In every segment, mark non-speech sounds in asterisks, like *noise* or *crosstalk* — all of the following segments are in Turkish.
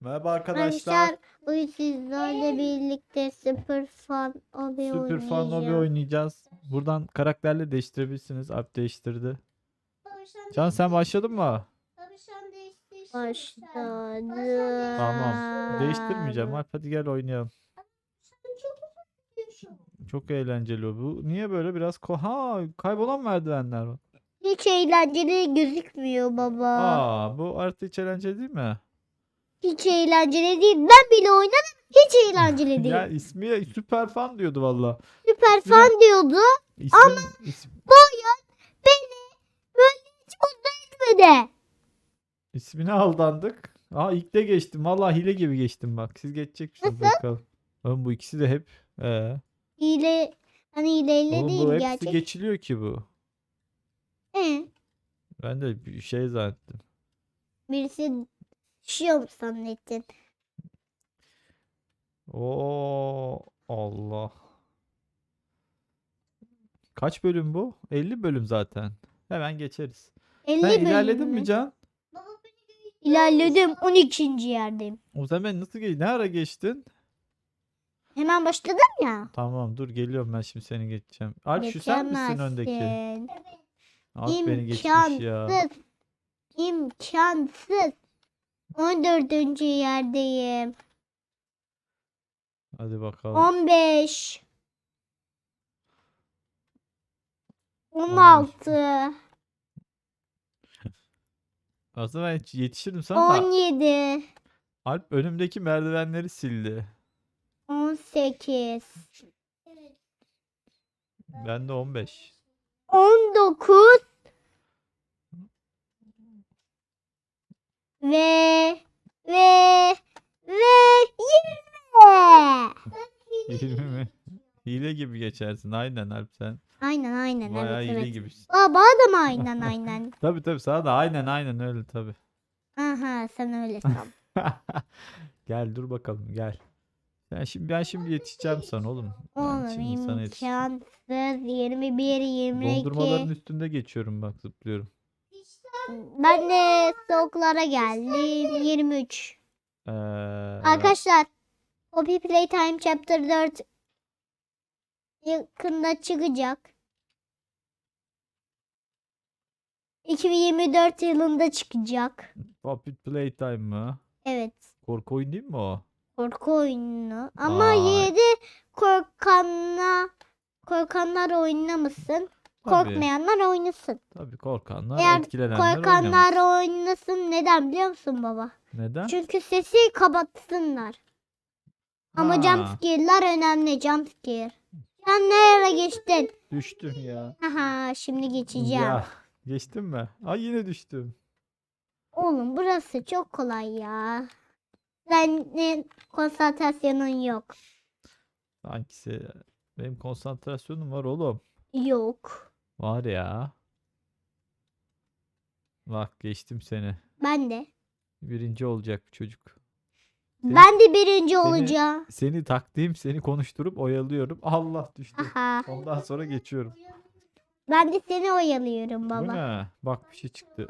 Merhaba arkadaşlar. Arkadaşlar bugün sizlerle birlikte Super Fun Obi Super Fun Lobby oynayacağız. Buradan karakterle değiştirebilirsiniz. Alp değiştirdi. Can sen başladın mı? Başladı. Tamam. Değiştirmeyeceğim. Alp hadi gel oynayalım. Çok eğlenceli o. Bu niye böyle biraz ko ha kaybolan merdivenler var. Hiç eğlenceli gözükmüyor baba. Aa bu artı hiç eğlenceli değil mi? Hiç eğlenceli değil. Ben bile oynadım. Hiç eğlenceli *laughs* değil. ya ismi Süper Fan diyordu valla. Süper Fun diyordu. İsmi, is- Bu oyun beni böyle hiç mutlu etmedi. ismine aldandık. Aa ilk de geçtim. Valla hile gibi geçtim bak. Siz geçecek misiniz bakalım. Oğlum bu ikisi de hep. Ee, Hile hani hileyle oğlum değil bu hepsi gerçek. geçiliyor ki bu. He. Ben de bir şey zannettim. Birisi mu zannettin? Oo Allah. Kaç bölüm bu? 50 bölüm zaten. Hemen geçeriz. 50 Sen bölüm ilerledin mü? mi Can? İlerledim. 12. yerdeyim. O zaman nasıl geç? Ne ara geçtin? Hemen başladım ya. Tamam dur geliyorum ben şimdi seni geçeceğim. Alp şu sen misin öndeki? Geçemezsin. Alp beni geçmiş ya. İmkansız. İmkansız. 14. yerdeyim. Hadi bakalım. 15. 16. *laughs* Aslında ben yetişirim sana da 17. Alp önümdeki merdivenleri sildi. 18. Ben de 15. 19 ve ve ve 20. 20 mi? Hile gibi geçersin. Aynen Alp sen. Aynen aynen Bayağı evet hile evet. gibisin. Baba da mı aynen aynen? *laughs* Tabii tabii sana da aynen aynen öyle tabii. Aha sen öyle san. *laughs* gel dur bakalım gel. Ben şimdi ben şimdi yetişeceğim sana oğlum. Oğlum şimdi sana yetişeceğim. imkansız 21 22. Dondurmaların üstünde geçiyorum bak zıplıyorum. Ben de soğuklara geldim 23. Ee, Arkadaşlar Poppy Playtime Chapter 4 yakında çıkacak. 2024 yılında çıkacak. Puppet Playtime mı? Evet. Korku oyun değil mi o? Korku oyunu. Ama Vay. yine de korkanla korkanlar oynamasın. Korkmayanlar oynasın. tabii korkanlar, Eğer etkilenenler oynamasın. Korkanlar oynasın. Neden biliyor musun baba? Neden? Çünkü sesi kapatsınlar. Ama Ha, jumpscare'lar önemli jumpscare. Sen nereye geçtin? Düştüm ya. Haha şimdi geçeceğim. Ya geçtim mi? Ay yine düştüm. Oğlum burası çok kolay ya. Senin konsantrasyonun yok. Hangisi? Benim konsantrasyonum var oğlum. Yok. Var ya. Bak geçtim seni. Ben de. Birinci olacak bu çocuk. Seni- Ben de birinci seni- olacağım. Seni taktiğim seni konuşturup oyalıyorum. *laughs* Allah düştü. Aha. Ondan sonra geçiyorum. Ben de seni oyalıyorum Bu baba. ne? Bak bir şey çıktı.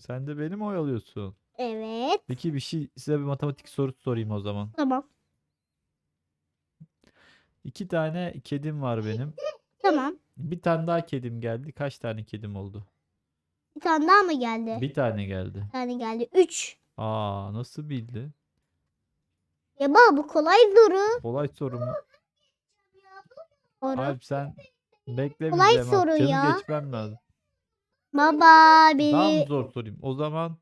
Sen de beni mi oyalıyorsun? Evet. Peki bir şey size bir matematik sorusu sorayım o zaman. Tamam. İki tane kedim var benim. Tamam. Bir tane daha kedim geldi. Kaç tane kedim oldu? Bir tane daha mı geldi? Bir tane geldi. Bir tane geldi. Üç. Aa nasıl bildi? Ya baba bu kolay soru. Kolay soru mu? Soru. Alp sen bekle Kolay soru Canım ya. geçmem lazım. Baba Daha mı beni zor sorayım? O zaman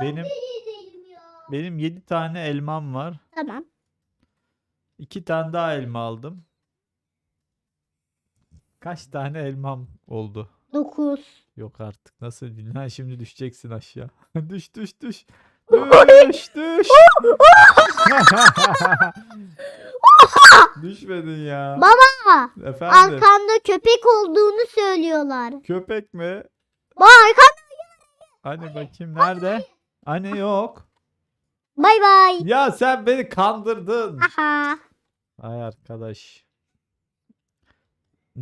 benim benim 7 tane elmam var. Tamam. 2 tane daha elma aldım. Kaç tane elmam oldu? Dokuz. Yok artık. Nasıl? Ha şimdi düşeceksin aşağı. *laughs* düş düş düş. Düş *laughs* düş. Düşmedin ya. Baba Efendim. arkanda köpek olduğunu söylüyorlar. Köpek mi? Baba arkanda. Hani bakayım nerede? Hani yok. Bay bay. Ya sen beni kandırdın. Aha. Ay arkadaş.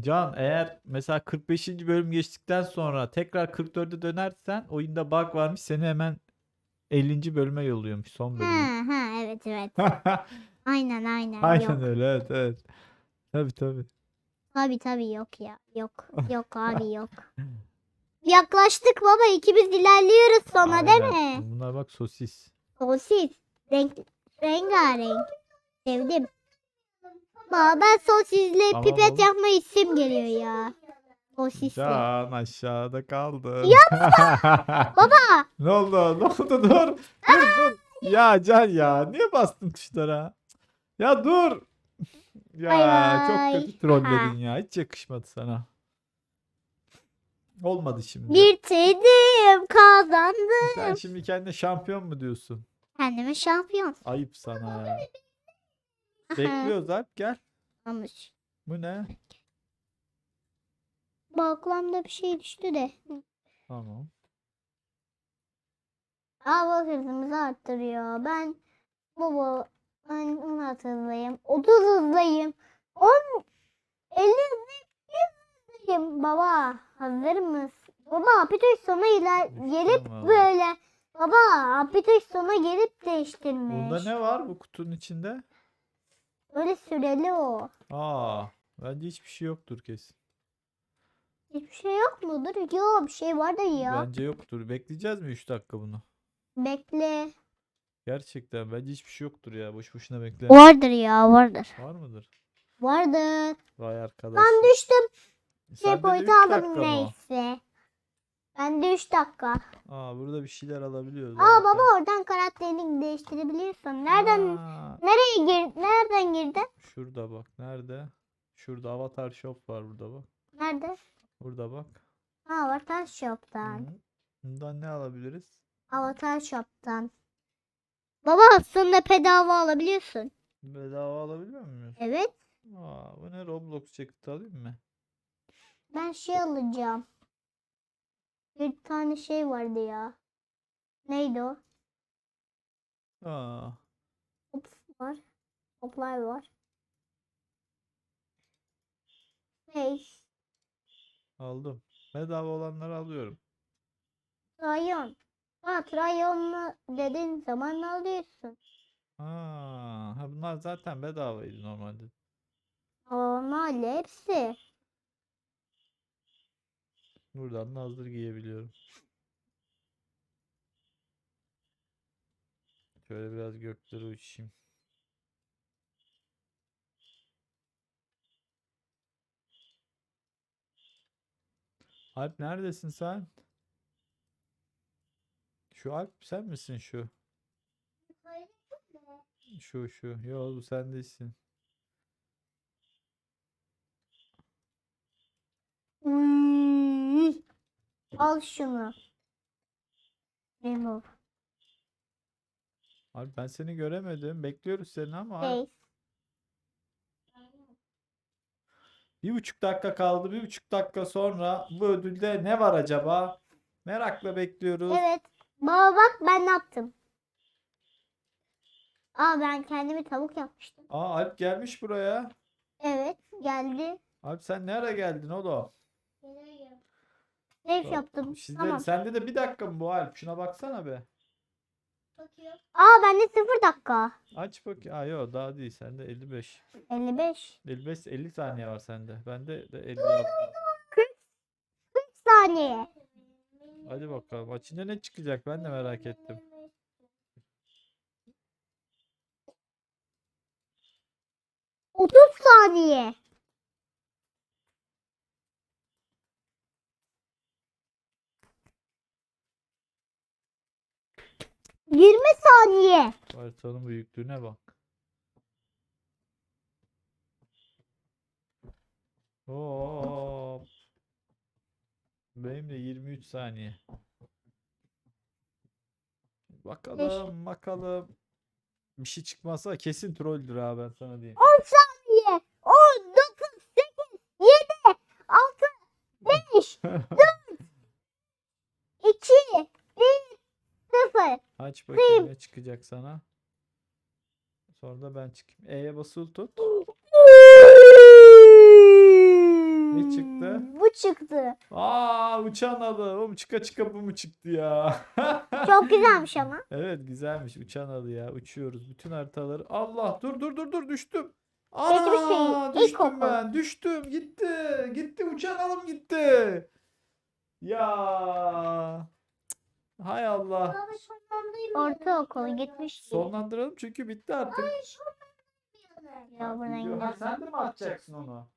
Can eğer mesela 45. bölüm geçtikten sonra tekrar 44'e dönersen oyunda bug varmış seni hemen 50. bölüme yolluyormuş son Ha bölüme. ha evet evet. *laughs* Aynen aynen. Aynen yok. öyle evet evet. Tabii tabii. Tabii tabii yok ya. Yok. *laughs* Yok abi yok. Yaklaştık baba ikimiz ilerliyoruz sonra değil Aynen. mi? Bunlar bak sosis. Sosis. Renk, rengarenk. Sevdim. Baba ben sosisle Tamam pipet oğlum. yapma isim geliyor ya. Sosisle. Can aşağıda kaldı. *laughs* Baba Ne oldu? Ne oldu? Dur. Dur dur. Ya Can ya. Niye bastın tuşlara? Ya dur. Ya Bay çok kötü trolledin ya. Hiç yakışmadı sana. Olmadı şimdi. bitirdim kazandım. Sen şimdi kendine şampiyon mu diyorsun? Kendime şampiyon. Ayıp sana ya. Bekliyoruz Alp gel. Olmuş. Bu ne? Balkonda bir şey düştü de. Tamam. Hava hızımızı arttırıyor. Ben baba ben 16 hızlıyım. 30 hızlıyım. 10 50 hızlıyım. Baba hazır mısın? Baba Apitoş sona iler gelip Tamam. böyle Baba Apitoş sona gelip değiştirmiş. Bunda ne var bu kutunun içinde? Öyle süreli o. Aa, bence hiçbir şey yoktur kesin. Hiçbir şey yok mudur? Yok bir şey var da ya. Bence yoktur. Bekleyeceğiz mi 3 dakika bunu? Bekle. Gerçekten bence hiçbir şey yoktur ya. Boş boşuna bekle. Vardır ya vardır. Var mıdır? Vardır. Vay arkadaş. Ben düştüm. Sende de Checkpoint üç dakika aldım neyse. Ben de 3 dakika. Aa burada bir şeyler alabiliyoruz. Aa baba oradan karakterini değiştirebiliyorsun. Nereden Aa, nereye gir nereden girdin? şurada bak. Nerede? Şurada avatar shop var burada bak. Nerede? Burada bak. Ha, Avatar Shop'tan. Hı. Bundan ne alabiliriz? Avatar Shop'tan. Baba aslında bedava alabiliyorsun. Bedava alabiliyor muyuz? Evet. Aa, bu ne Roblox çıktı alayım mı? Ben şey alacağım. Bir tane şey vardı ya. Neydi o? Aa, Ops var. Hoplar var. Hey. aldım. Bedava olanları alıyorum. Trayon. Ha Trayon'u dediğin zaman alıyorsun. Aa, ha bunlar zaten bedavaydı normalde. Normal hepsi. Buradan da hazır giyebiliyorum. Şöyle biraz göklere uçayım. Alp neredesin sen? Şu Alp sen misin şu? Şu şu. Yo bu sen değilsin. Al şunu. Remove. Alp ben seni göremedim. Bekliyoruz seni ama. Face. Bir buçuk dakika kaldı. Bir buçuk dakika sonra bu ödülde ne var acaba? Merakla bekliyoruz. Evet. Baba bak ben ne yaptım. Aa ben kendimi tavuk yapmıştım. Aa Alp gelmiş buraya. Evet geldi. Alp sen ne ara geldin oğlum? Bak, yaptım. Sizde, Tamam. Sende de bir dakika mı bu Alp? Şuna baksana be. Aa bende 0 dakika. Aç bak. Aa yok daha değil. Sende 55. 55. 55 50 saniye var sende. Bende de 56. 40 saniye. Hadi bakalım. Açınca ne çıkacak? Ben de merak ettim. Otuz saniye. 20 saniye. Haritanın büyüklüğüne bak. Hop. Benim de 23 saniye. Bakalım Beş. bakalım. Bir şey çıkmazsa kesin trolldür ha ben sana diyeyim. 10 saniye. 10, 9, 8, 7, 6, 5, 4, Aç bakayım ne çıkacak sana. Sonra da ben çıkayım. E'ye basılı tut. Ne çıktı? Bu çıktı. Aa uçan alı. Oğlum çıka çıka bu mu çıktı ya? *laughs* Çok güzelmiş ama. Evet güzelmiş uçan alı ya. Uçuyoruz bütün haritaları. Allah dur dur dur dur düştüm. Bir şey, düştüm ben. Düştüm gitti. Gitti uçan alım gitti. Ya. Hay Allah. Ortaokul gitmişti. Sonlandıralım çünkü bitti artık. Ya Ha, gidelim. sen de mi atacaksın onu?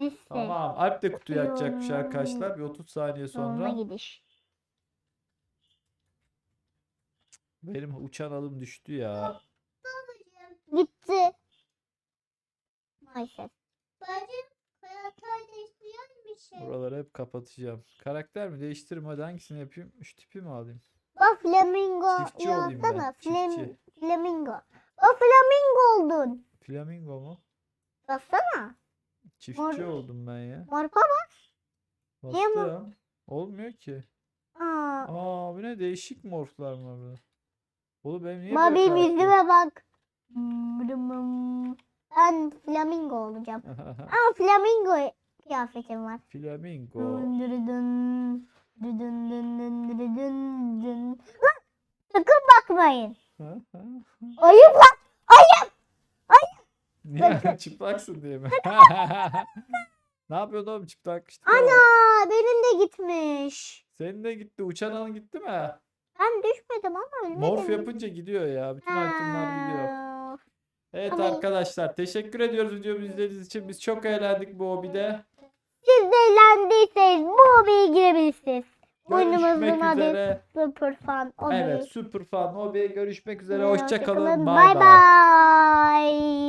Lise. Tamam. Alp de kutuyu açacakmış arkadaşlar. Bir 30 saniye Sonra sonra. gidiş. Benim uçan alım düştü ya. Gitti. Maalesef. Buraları hep kapatacağım. Karakter mi? Değiştirme hadi hangisini yapayım? Şu tipi mi alayım? Bak flamingo Çiftçi olayım ben, yapsana. Flam çiftçi. flamingo. Bak flamingo oldun. Flamingo mu? Baksana. Çiftçi Mor- oldum ben ya. Morpa bak. Niye mor- Bastım. Olmuyor ki. Aa. Aa bu ne değişik morflar var burada. Oğlum benim niye Bak böyle benim yüzüme bak. Ben flamingo olacağım. *laughs* Aa flamingo kıyafetim var. Flamingo. Dın. Dın dın dırı dın dın. Lan! Sakın bakmayın. Ayıp lan. Niye? *laughs* Çıplaksın diye mi? *laughs* Ne yapıyorsun oğlum çıplak işte. Ana benim de gitmiş. Senin de gitti. Uçan alın gitti mi? Ben düşmedim ama ölmedim. Morf yapınca gidiyor ya. Bütün itemler gidiyor. Evet Ama- arkadaşlar teşekkür ediyoruz videomuzu izlediğiniz için. Biz çok eğlendik bu hobide. Siz de eğlendiyseniz bu hobiye girebilirsiniz. Görüşmek adı. Super Fun Hobby. Evet süper fan hobiye görüşmek üzere. Hoşça Hoşça bay. bay.